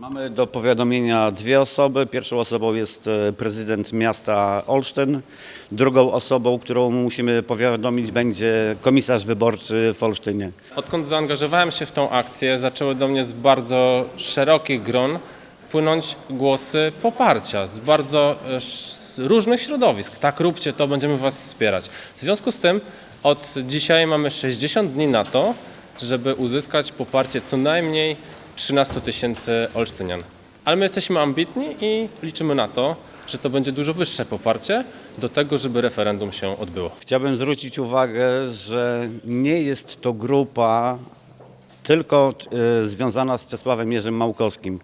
Mamy do powiadomienia dwie osoby. Pierwszą osobą jest e, prezydent miasta Olsztyn. Drugą osobą, którą musimy powiadomić, będzie komisarz wyborczy w Olsztynie. Odkąd zaangażowałem się w tą akcję, zaczęły do mnie z bardzo szerokich gron płynąć głosy poparcia z bardzo e, różnych środowisk. Tak, róbcie to, będziemy Was wspierać. W związku z tym od dzisiaj mamy 60 dni na to, żeby uzyskać poparcie co najmniej 13 tysięcy Olsztynian. Ale my jesteśmy ambitni i liczymy na to, że to będzie dużo wyższe poparcie do tego, żeby referendum się odbyło. Chciałbym zwrócić uwagę, że nie jest to grupa tylko e, związana z Czesławem Jerzym Małkowskim.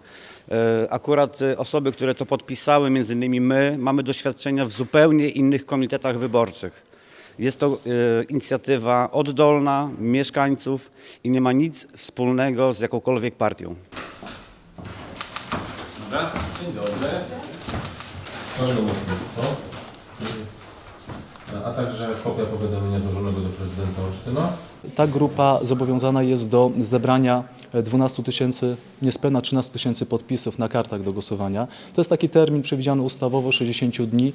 E, Akurat e, osoby, które to podpisały, między innymi my, mamy doświadczenia w zupełnie innych komitetach wyborczych. Jest to e, inicjatywa oddolna, mieszkańców i nie ma nic wspólnego z jakąkolwiek partią. Dzień dobry. Pełnomocnictwo. A także kopia powiadomienia złożonego do prezydenta Olsztyna. Ta grupa zobowiązana jest do zebrania 12 tysięcy, niespełna 13 tysięcy podpisów na kartach do głosowania. To jest taki termin przewidziany ustawowo 60 dni,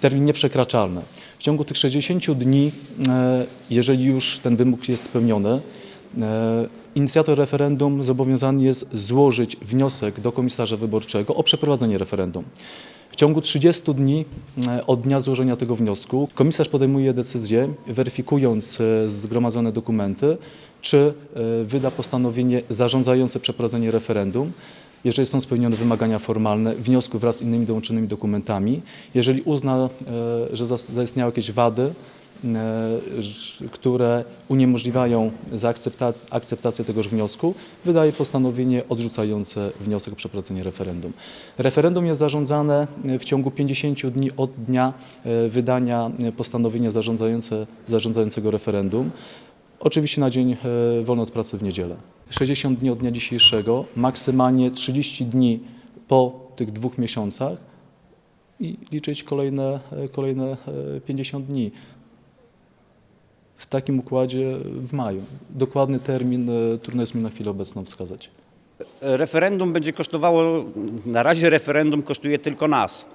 termin nieprzekraczalny. W ciągu tych 60 dni, e, jeżeli już ten wymóg jest spełniony, e, inicjator referendum zobowiązany jest złożyć wniosek do komisarza wyborczego o przeprowadzenie referendum. W ciągu 30 dni e, od dnia złożenia tego wniosku komisarz podejmuje decyzję, weryfikując e, zgromadzone dokumenty, czy e, wyda postanowienie zarządzające przeprowadzenie referendum, jeżeli są spełnione wymagania formalne wniosku wraz z innymi dołączonymi dokumentami, jeżeli uzna, że zaistniały jakieś wady, które uniemożliwiają akceptację tegoż wniosku, wydaje postanowienie odrzucające wniosek o przeprowadzenie referendum. Referendum jest zarządzane e, w ciągu 50 dni od dnia e, wydania e, postanowienia zarządzające, zarządzającego referendum. Oczywiście na dzień e, wolny od pracy w niedzielę. 60 dni od dnia dzisiejszego, maksymalnie 30 dni po tych dwóch miesiącach i liczyć kolejne, e, kolejne e, 50 dni. W takim układzie w maju. Dokładny termin e, trudno jest mi na chwilę obecną wskazać. Referendum będzie kosztowało, na razie referendum kosztuje tylko nas.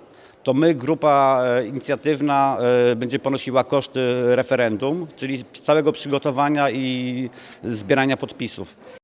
To my, grupa e, inicjatywna, e, będzie ponosiła koszty referendum, czyli całego przygotowania i zbierania podpisów.